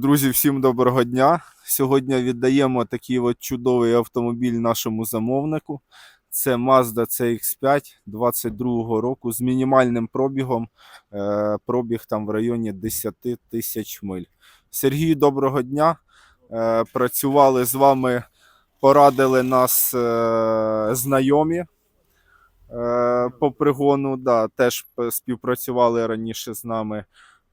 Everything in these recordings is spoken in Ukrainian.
Друзі, всім доброго дня. Сьогодні віддаємо такий от чудовий автомобіль нашому замовнику. Це Mazda CX5 22 року з мінімальним пробігом. Е, Пробіг там в районі 10 тисяч миль. Сергій, доброго дня. Е, Працювали з вами, порадили нас е, знайомі по пригону. Да, теж співпрацювали раніше з нами.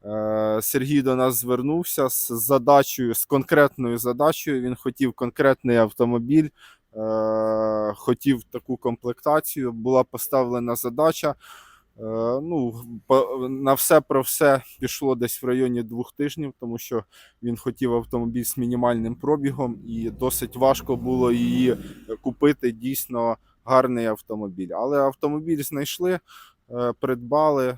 Е, Сергій до нас звернувся з задачею, з конкретною задачею. Він хотів конкретний автомобіль, е, хотів таку комплектацію. Була поставлена задача. Е, Ну, на все про все пішло десь в районі двох тижнів, тому що він хотів автомобіль з мінімальним пробігом, і досить важко було її купити. Дійсно гарний автомобіль. Але автомобіль знайшли, придбали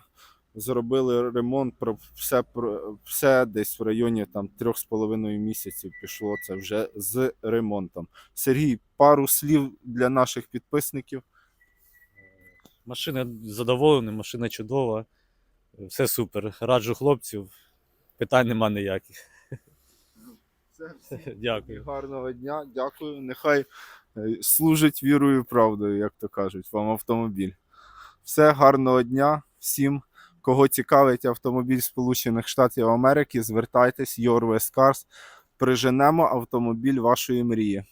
зробили ремонт, про все, про все десь в районі там трьох з половиною місяців пішло це вже з ремонтом. Сергій, пару слів для наших підписників. Машина задоволена, машина чудова. Все супер. Раджу хлопців. Питань нема ніяких. Дякую. Гарного дня, дякую. Нехай е, служить вірою і правдою, як то кажуть, вам автомобіль. Все, гарного дня всім. Кого цікавить автомобіль Сполучених Штатів Америки, звертайтесь, Your West Cars. Приженемо автомобіль вашої мрії.